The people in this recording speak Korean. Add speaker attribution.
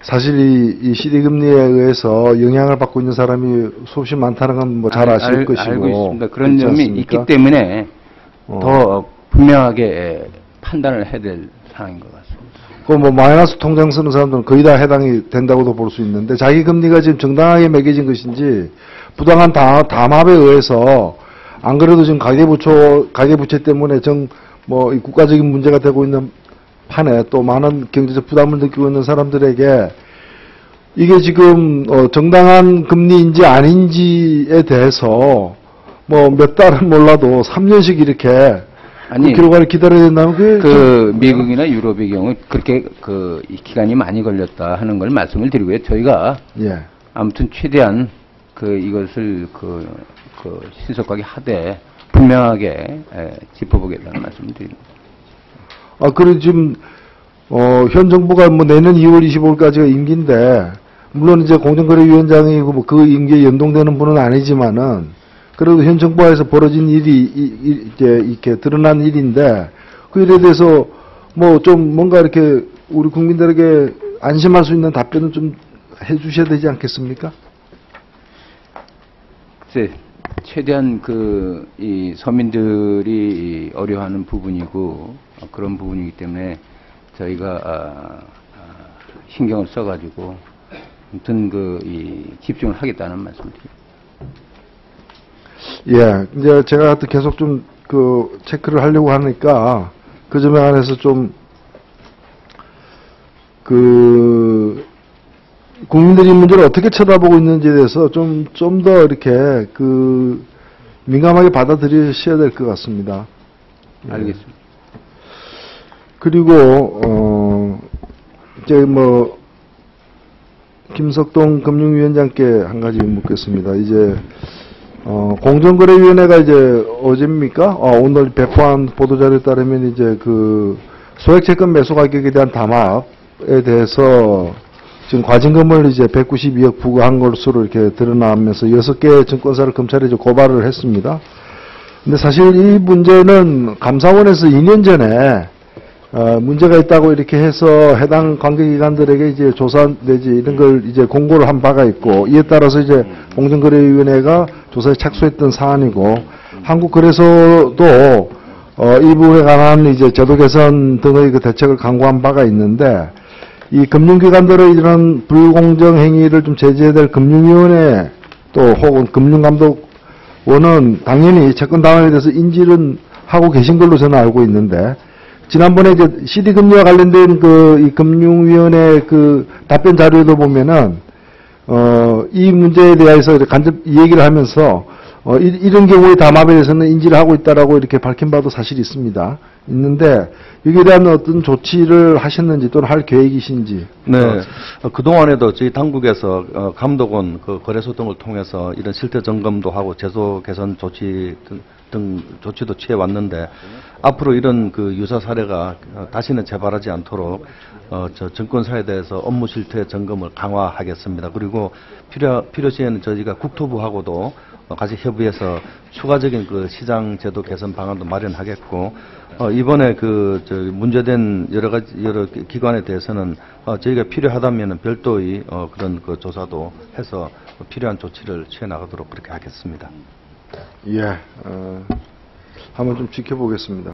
Speaker 1: 사실 이, 이 CD 금리에 의해서 영향을 받고 있는 사람이 수없이 많다는 건 뭐잘
Speaker 2: 알-
Speaker 1: 아실
Speaker 2: 알-
Speaker 1: 것이고
Speaker 2: 알고 있습니다. 그런 점이? 있기 때문에
Speaker 1: 어.
Speaker 2: 더 분명하게 판단을 해야 될 상황인 것 같습니다.
Speaker 1: 그뭐 마이너스 통장 쓰는 사람들은 거의 다 해당이 된다고도 볼 수 있는데 자기 금리가 지금 정당하게 매겨진 것인지 부당한 다, 담합에 의해서 안 그래도 지금 가계부채 가계부채 때문에 정뭐이 국가적인 문제가 되고 있는 판에 또 많은 경제적 부담을 느끼고 있는 사람들에게 이게 지금 어, 정당한 금리인지 아닌지에 대해서 뭐 몇 달은 몰라도 3년씩 이렇게
Speaker 2: 아니,
Speaker 1: 그 결과를 기다려야 된다면 그게
Speaker 2: 그 미국이나 유럽의 경우 그렇게 그이 기간이 많이 걸렸다 하는 걸 말씀을 드리고요. 저희가
Speaker 1: 좀- 예.
Speaker 2: 아무튼 최대한 그 이것을 그, 그 신속하게 하되 분명하게 에, 짚어보겠다는 말씀을 드립니다.
Speaker 1: 아, 그래, 지금, 어, 현 정부가 뭐 내년 2월 25일까지가 임기인데, 물론 이제 공정거래위원장이고 뭐 그 임기에 연동되는 분은 아니지만은, 그래도 현 정부에서 벌어진 일이, 이, 이, 이제 이렇게 드러난 일인데, 그 일에 대해서 뭐 좀 뭔가 이렇게 우리 국민들에게 안심할 수 있는 답변을 좀 해주셔야 되지 않겠습니까?
Speaker 2: 글쎄, 최대한 그, 이 서민들이 이 어려워하는 부분이고, 어, 그런 부분이기 때문에 저희가, 아, 아, 신경을 써가지고, 아무튼 그, 이, 집중을 하겠다는 말씀을 드립니다.
Speaker 1: 예, 이제 제가 하여튼 계속 좀 그 체크를 하려고 하니까 그 점에 관해서 좀그 국민들이 이 문제를 어떻게 쳐다보고 있는지에 대해서 좀 좀 더 이렇게 그 민감하게 받아들이셔야 될 것 같습니다. 예.
Speaker 2: 알겠습니다.
Speaker 1: 그리고 어 이제 뭐 김석동 금융위원장께 한 가지 묻겠습니다. 이제 어 공정거래위원회가 이제 어제입니까? 어, 오늘 배포한 보도자료에 따르면 이제 그 소액채권 매수 가격에 대한 담합에 대해서 지금 과징금을 이제 192억 부과한 것으로 이렇게 드러나면서 6개 증권사를 검찰에 고발을 했습니다. 근데 사실 이 문제는 감사원에서 2년 전에 어, 문제가 있다고 이렇게 해서 해당 관계기관들에게 이제 조사 내지 이런 걸 이제 공고를 한 바가 있고 이에 따라서 이제 공정거래위원회가 조사에 착수했던 사안이고 한국거래소도 어, 이 부분에 관한 이제 제도 개선 등의 그 대책을 강구한 바가 있는데 이 금융기관들의 이런 불공정 행위를 좀 제재해야 될 금융위원회 또 혹은 금융감독원은 당연히 채권 당황에 대해서 인지는 하고 계신 걸로 저는 알고 있는데 지난번에 이제 CD 금리와 관련된 그 이 금융위원회 그 답변 자료에도 보면은 어 이 문제에 대해서 간접 이 얘기를 하면서 어 이, 이런 경우에 담합에 대해서는 인지를 하고 있다라고 이렇게 밝힌 바도 사실이 있습니다. 있는데 여기에 대한 어떤 조치를 하셨는지 또는 할 계획이신지
Speaker 3: 네. 어, 그동안에도 저희 당국에서 어, 감독원, 그 거래소 등을 통해서 이런 실태 점검도 하고 제도 개선 조치 등, 등 조치도 취해 왔는데 앞으로 이런 그 유사 사례가 어, 다시는 재발하지 않도록 어, 저 증권사에 대해서 업무 실태 점검을 강화하겠습니다. 그리고 필요 필요시에는 저희가 국토부하고도 어, 같이 협의해서 추가적인 그 시장 제도 개선 방안도 마련하겠고 어, 이번에 그, 저, 문제된 여러 가지, 여러 기- 기관에 대해서는, 어, 저희가 필요하다면 별도의, 어, 그런 그 조사도 해서 필요한 조치를 취해 나가도록 그렇게 하겠습니다.
Speaker 1: 예 어, 한번 좀 지켜보겠습니다.